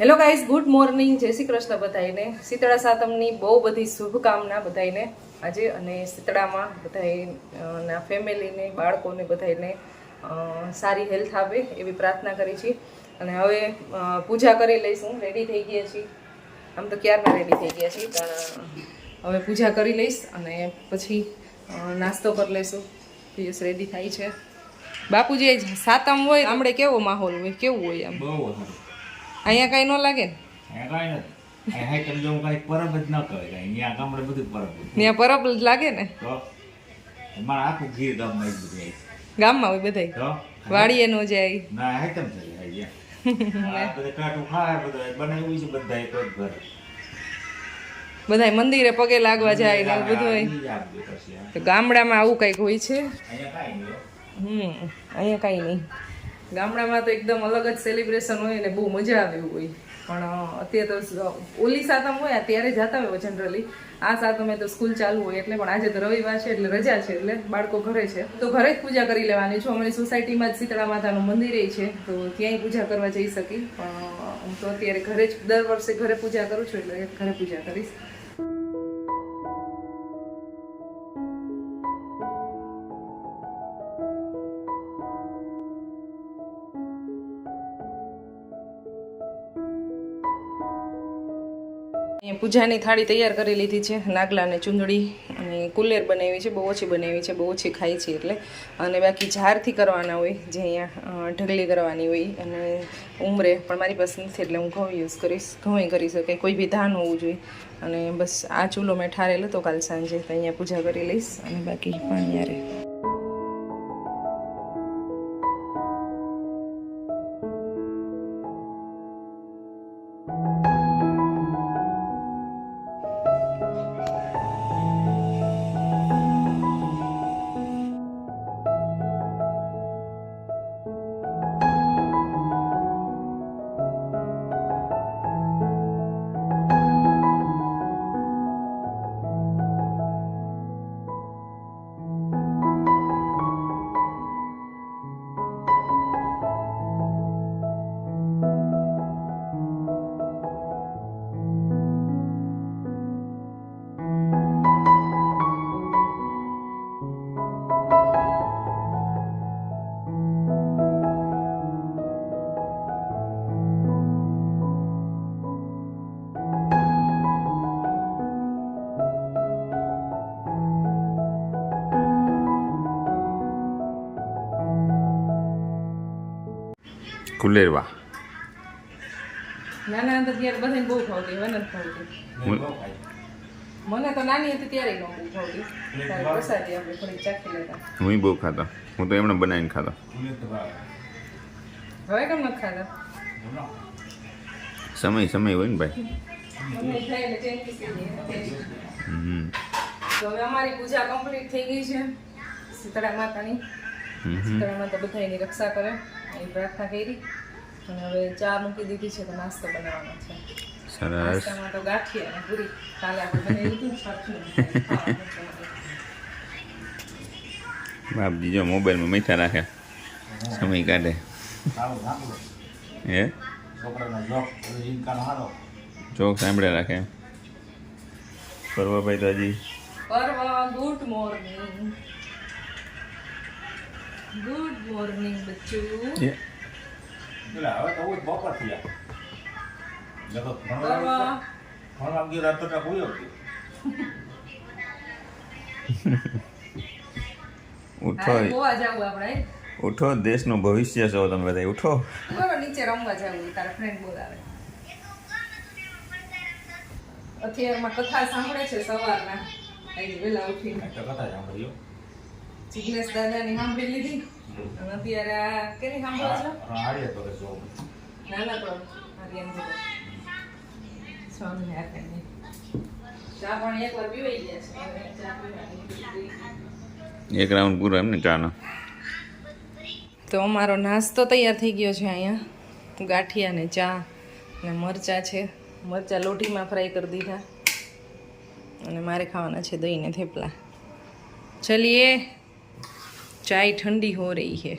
Hello guys good morning જય શ્રી કૃષ્ણ બધાઈને શીતળા સાતમની બહુ બધી શુભકામના બધાઈને આજે અને શીતળામાં બધાના ફેમિલીને બાળકોને બધાને સારી હેલ્થ આવે એવી પ્રાર્થના કરી છે. અને હવે પૂજા કરી લઈશું. રેડી થઈ ગયા છીએ. આમ તો ક્યારના રેડી થઈ ગયા છીએ? પણ હવે પૂજા કરી લઈશ અને પછી નાસ્તો કરી લઈશું. પિયુષ રેડી થાય છે. બાપુજી સાતમ હોય ગામડે કેવો માહોલ હોય? કેવું હોય આમ? બહુ અહીંયા કાંઈ ન લાગે? ને અહીંયા કાંઈ નથી. અહીંયા હાઈ પરબ જ ન કરે અહીંયા ગામડે બધું પરબ ત્યાં પરબ જ લાગે ને? તો આખું ગામમાં એક બધું ગામમાં હોય બધાય? વાડીએ નો જાય. ના બધા ખાય બધા બનાવ્યું છે બધા એક જ ઘર. બધાય મંદિરે પગે લાગવા જાય ને બધું જ. તો ગામડામાં આવું કંઈક હોય છે? અહીંયા કાંઈ નહીં હમ અહીંયા કાંઈ નહીં. ગામડામાં તો એકદમ અલગ જ સેલિબ્રેશન હોય ને બહુ મજા આવે એવું હોય. પણ અત્યારે તો ઓલી સાતમ હોય ત્યારે જતા હોય જનરલી આ સાતમે તો સ્કૂલ ચાલુ હોય, એટલે પણ આજે તો રવિવાર છે, એટલે રજા છે, એટલે બાળકો ઘરે છે. તો ઘરે જ પૂજા કરી લેવાની છું. અમારી સોસાયટીમાં જ શીતળા માતાનું મંદિર છે, તો ત્યાંય પૂજા કરવા જઈ શકી. પણ હું તો અત્યારે ઘરે જ, દર વર્ષે ઘરે પૂજા કરું છું, એટલે ઘરે પૂજા કરીશ. પૂજાની થાળી તૈયાર કરી લીધી છે, નાગલા અને ચૂંદડી અને કુલેર બનાવી છે, બહુ ઓછી બનાવી છે, બહુ ઓછી ખાય છે એટલે. અને બાકી ઝારથી કરવાના હોય, જે અહીંયા ઢગલી કરવાની હોય, અને ઉમરે, પણ મારી પાસે નથી એટલે હું ઘઉં યુઝ કરીશ, ઘઉં કરી શકાય, કોઈ બી ધાન હોવું જોઈએ. અને બસ આ ચૂલો મેં ઠારેલો તો કાલ સાંજે, તો અહીંયા પૂજા કરી લઈશ, અને બાકી પાણી યારે કુલેરવા. નાના હતા ત્યારે બધાને બહુ ભાવતી નથી ભાવતી. મને તો નાની હતી ત્યારે ન બહુ ભાવતી પ્રસાદી આપણે થોડી ચાખી લેતા. હું બહુ ખાતો. હું તો એમણે બનાવીને ખાતો. હવે કેમ નથી ખાતા સમય સમય હોય ને ભાઈ. તો હવે અમારી પૂજા કમ્પ્લીટ થઈ ગઈ છે. શીતળા માતાની. શીતળા માતા બધા એની રક્ષા કરે. એની પ્રાર્થના કરી. અને હવે ચા મૂકી દીધી છે તો નાસ્તો બનાવવાનો છે. સરસ. તો ગાંઠિયા અને પૂરી. કાલે આપણે બનાવી છે. બાપજી જો મોબાઈલમાં મીઠા રાખે. સમય કાઢે. હે. ચોક સાંભળે રાખે. પરવાભાઈ તો હજી પરવા ગુડ મોર્નિંગ. ગુડ મોર્નિંગ બચ્ચું. એ પેલા હવે તો હું જ બપોર થયા. નકર ભણવા પરવા ભણવા ગયો રાત તો કાંઈ જ ઉઠો. ગોવા જાવું આપણે ઉઠો દેશનું ભવિષ્ય છો તમે બધા ઉઠો. બરાબર નીચે રમવા જાવું તારા ફ્રેન્ડ બોલાવે. અત્યારમાં કથા સાંભળે છે સવારના. વેલા ઉઠી ઉઠીને. તો કથા સાંભળ્યો. જિગ્નેશ દાદાની સાંભળી લીધી? અને અત્યારે આ કેની સાંભળો છો? હા, હાડીએ તો કે જોઉં. નાના તો આર્યન જોડે સ્વામી નારાયણની. ચા પાણી એકવાર પીવાઈ ગયા છે. ચા પીવાની એક રાઉન્ડ પૂરો એમ ને. ચાનો તો અમારો નાસ્તો તૈયાર થઈ ગયો છે અહીંયા. ગાંઠિયા ને ચા ને મરચાં છે. મરચાં લોટીમાં ફ્રાય કરી દીધા. અને મારે ખાવાના છે દહીં ને થેપલા. ચલીએ. चाय ठंडी हो रही है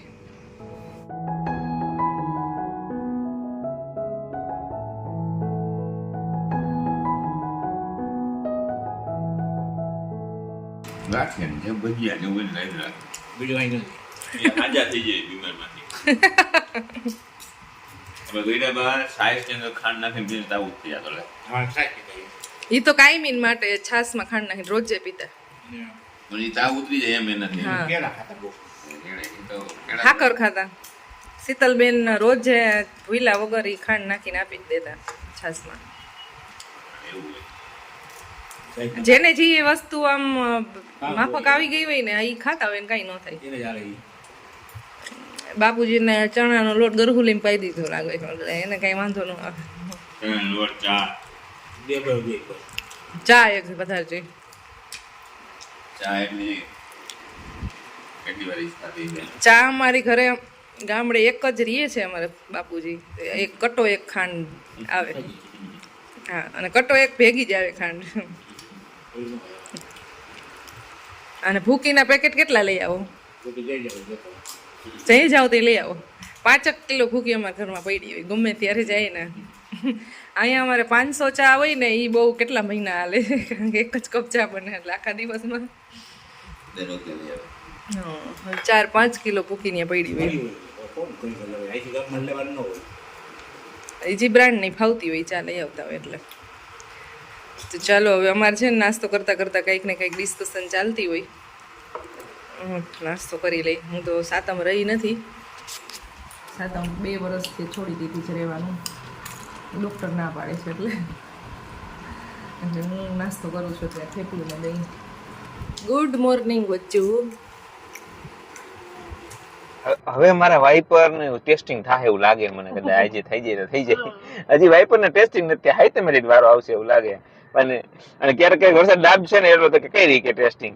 એ તો કાયમી માટે છાસમાં ખાંડ નાખી રોજે પીતા. પણ તાવ ઉતરી જાય એમ એનાથી. કેળા ખાતા બહુ. ખાતા. શીતલબેન રોજે ભૂલા વગર એ ખાંડ નાખીને આપી જ દેતા. સાહેબ, જેને જે વસ્તુ આમ માફક આવી ગઈ હોય ને એ ખાતા હોય ને કઈ ન થાય. બાપુજીને ચણાનો લોટ ગરહુલીને પાઈ દીધો લાગે એને કઈ વાંધો ન આવે. ચા. બે બરોબર બે બરોબર. ચા એક વધારે જોઈએ. ચા એટલી કેટલી વાર ઈચ્છા થઈ જાય ચા અમારી ઘરે ગામડે એક જ રીએ છે અમારે બાપુજી. એક કટો એક ખાંડ આવે. હા અને કટો એક ભેગી જ આવે ખાંડ. અને ભૂકીના પેકેટ કેટલા લઈ આવો? જઈ જાઓ તે લઈ આવો. પાંચક કિલો ભૂકી અમારા ઘરમાં પડી હોય ગમે ત્યારે જાય ને. અહીંયા અમારે પાંચસો ચા હોય ને એ બહુ કેટલા મહિના હાલે? કારણ કે એક જ કપ ચા બને એટલે આખા દિવસમાં. હં, ચાર પાંચ કિલો પૂકીને પડી હોય. જે બ્રાન્ડની ફાવતી હોય ચા લઈ આવતા હોય એટલે. તો ચાલો હવે અમારે છે ને નાસ્તો કરતાં કરતાં કંઈક ને કંઈક ડિસ્કશન ચાલતી હોય. હમ, નાસ્તો કરી લઈ. હું તો સાતમ રહી નથી. સાતમ બે વર્ષથી છોડી દીધી છે રહેવાનું. ડૉક્ટર ના પાડે છે એટલે. એટલે હું નાસ્તો કરું છું ત્યાં થેપલું ને દહીં ગુડ મોર્નિંગ બચ્ચું. હવે મારા વાઇપરનું ટેસ્ટિંગ થાય એવું લાગે મને કદાચ આજે થઈ જાય તો થઈ જાય. હજી વાઇપર ને ટેસ્ટિંગ નથી હાઈ તે મિનિટ વારો આવશે એવું લાગે. અને અને ક્યારેક ક્યારેક વરસાદ ડાબ છે ને એટલો તો કે કઈ રીતે ટેસ્ટિંગ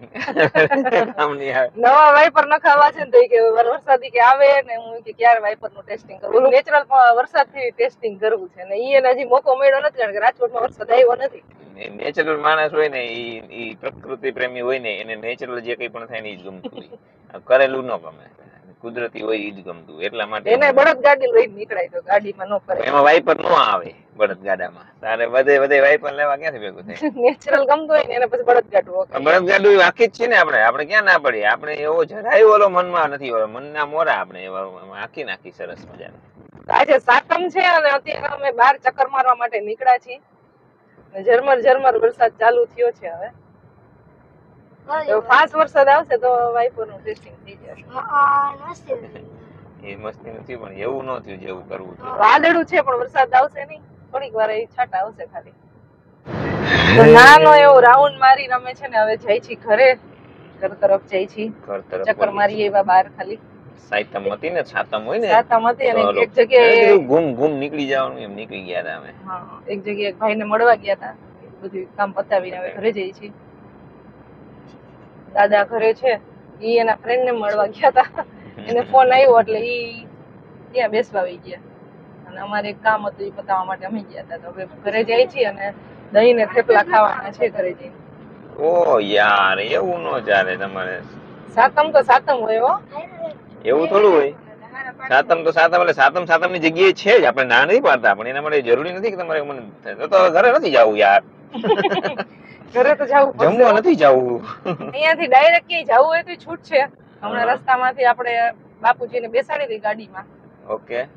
કામ નહીં આવે નવા વાઇપર નખાવા છે ને તો કે વરસાદી કે આવે ને હું કે ક્યારે વાઇપરનું ટેસ્ટિંગ કરવું નેચરલ વરસાદથી ટેસ્ટિંગ કરવું છે ને ઈ એને હજી મોકો મળ્યો નથી કારણ કે રાજકોટમાં વરસાદ આવ્યો નથી. નેચરલ માણસ હોય ને ઈ ઈ પ્રકૃતિ પ્રેમી હોય ને એને નેચરલ જે કઈ પણ થાય ને ઈ જ ગમતું કરેલું ન ગમે. કુદરતી હોય ઈ જ ગમતું. એટલા માટે એને બળદ ગાડી લઈને નીકળાય તો ગાડીમાં નો ફરે. એમાં વાઇપર નો આવે બળદ ગાડામાં. તારે બધે બધે વાઇપર લેવા ક્યાંથી ભેગું થાય? નેચરલ ગમતું હોય ને એને પછી બળદ ગાડું. બળદ ગાડું આખી જ છે ને આપણે. આપણે ક્યાં ના પડીએ. આપણે એવો જરાય ઓલો મનમાં નથી ઓલો. મનના મોરા આપણે. એવા આખી નાખી સરસ મજાની. આજે સાતમ છે અને અત્યારે અમે બહાર ચક્કર મારવા માટે નીકળ્યા છીએ. ઝરમર ઝરમર વરસાદ ચાલુ થયો છે હવે. તો ફાસ્ટ વરસાદ આવશે તો વાઇપરનું ટેસ્ટિંગ થઈ જશે. એ મસ્તી નથી પણ એવું ન થયું જેવું કરવું હતું વાદળું છે પણ વરસાદ આવશે નહીં. થોડીક વાર એ છાંટા આવશે ખાલી. તો નાનો એવો રાઉન્ડ મારી રમે છે ને હવે જાય છે ઘરે. ઘર તરફ જાય છે. ઘર તરફ ચક્કર મારી એવા બહાર ખાલી. સાતમ હતી ને છાતમ હોય ને? સાતમ હતી અને એક જગ્યાએ ગુમ ગુમ નીકળી જવાનું એમ નીકળી ગયા હતા અમે. હા, એક જગ્યાએ એક ભાઈને મળવા ગયા હતા બધું કામ પતાવીને હવે ઘરે જઈએ છીએ દાદા ઘરે છે એ એના ફ્રેન્ડ ને મળવા ગયા હતા એને ફોન આવ્યો એટલે એ ત્યાં બેસવા આવી ગયા. અને અમારે એક કામ હતું એ પતાવવા માટે અમે ગયા હતા તો હવે ઘરે જાય છીએ અને દહીં ને થેપલા ખાવાના છે ઘરે જઈને. ઓ યાર એવું ન ચાલે તમારે. સાતમ તો સાતમ હોય હો. એવું થોડું હોય? સાતમ તો સાતમ એટલે સાતમ સાતમની જગ્યાએ છે જ. આપણે ના નથી પાડતા પણ એના માટે જરૂરી નથી કે તમારે મને તો ઘરે નથી જવું યાર. ઘરે તો જવું જમવા નથી જવું. અહીંયાથી ડાયરેક્ટ ક્યાંય જવું હોય તો છૂટ છે. હમણાં રસ્તામાંથી આપણે બાપુજીને બેસાડી દઈ ગાડીમાં. ઓકે.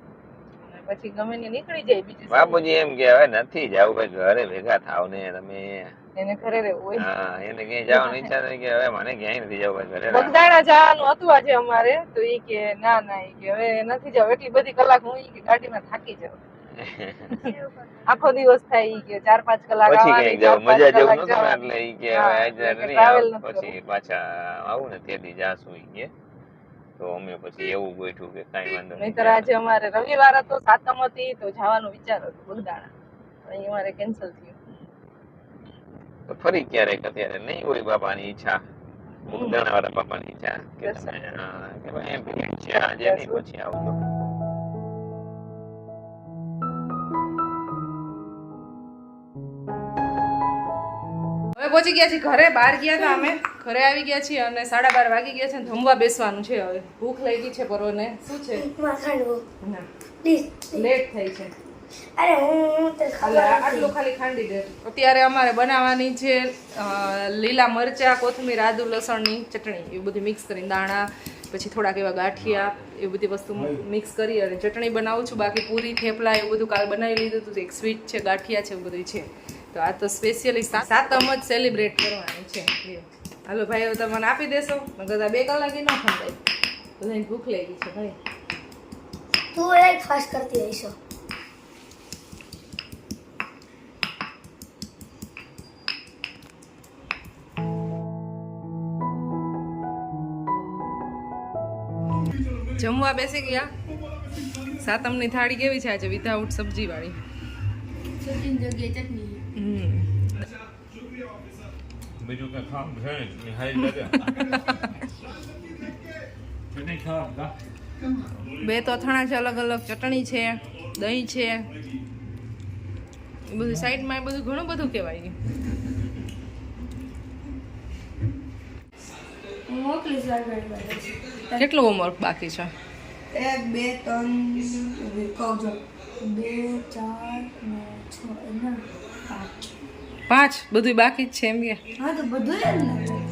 પછી ગમે ને નીકળી જાય બીજું બાપુજી એમ કે હવે નથી જવું ભાઈ ઘરે ભેગા થાવ ને તમે. એને ઘરે રહેવું હોય. હા એને ક્યાંય જવાની ઈચ્છા નથી કે હવે મને ક્યાંય નથી જવું ઘરે બગદાણા જવાનું હતું આજે અમારે તો એ કે ના ના એ કે હવે નથી જાવ એટલી બધી કલાક હું કે ગાડીમાં થાકી જાઉં. આખો દિવસ થઈ ગયો ચાર પાંચ કલાક પછી કઈ જાવ મજા જેવું નતું. એટલે ઈ કે હવે નહીં આવું. પછી પાછા આવું ને તેથી જાશું ઈ કે. તો અમે પછી એવું ગોઠવું કે કાઈ વાંધો નહીં. તો આજે અમારે રવિવાર હતો સાતમ હતી તો જવાનો વિચાર હતો બગદાણા. અહીં અમારે કેન્સલ થયું. તો ફરી ક્યારેક અત્યારે નહીં હોય બાપાની ઈચ્છા. બગદાણા વાળા બાપાની ઈચ્છા કે તમે કે ભાઈ એમ પછી આવજો. પહોંચી ગયા છીએ ઘરે બહાર ગયા હતા અમે. ઘરે આવી ગયા છીએ અને સાડા બાર વાગી ગયા છે ને જમવા બેસવાનું છે હવે. ભૂખ લાગી છે પરોને. શું છે? લેટ થઈ છે. આટલું ખાલી ખાંડી દે. અત્યારે અમારે બનાવવાની છે લીલા મરચા કોથમીર આદુ લસણની ચટણી. એ બધી મિક્સ કરીને દાણા પછી થોડાક એવા ગાંઠિયા એ બધી વસ્તુ મિક્સ કરી અને ચટણી બનાવું છું. બાકી પૂરી થેપલા એવું બધું કાલ બનાવી લીધું હતું. એક સ્વીટ છે ગાંઠિયા છે એવું બધું છે. તો આ તો સ્પેશિયલી સાતમ જ સેલિબ્રેટ કરવાની છે. હાલો ભાઈ હવે તમને આપી દેશો. કદાચ બે કલાકે ન ખંડાય. બધાને ભૂખ લાગી છે ભાઈ. તું એ ખાસ કરતી રહીશો. જમવા બેસી ગયા. સાતમની થાળી કેવી છે આજે? વિધાઉટ સબ્જી વાળી ચટણી જગ્યાએ ચટણી. બીજું કઈ ખામ છે ને હાઈ? બે તો અથાણા છે અલગ અલગ ચટણી છે દહીં છે. એ બધું સાઈડમાં એ બધું ઘણું બધું કહેવાય. ગયું કેટલું હોમવર્ક બાકી છે? એક બે ત્રણ કહું છો. બે ચાર ને છ પાંચ બધું બાકી જ છે એમ કે. હા તો બધું એમ ને?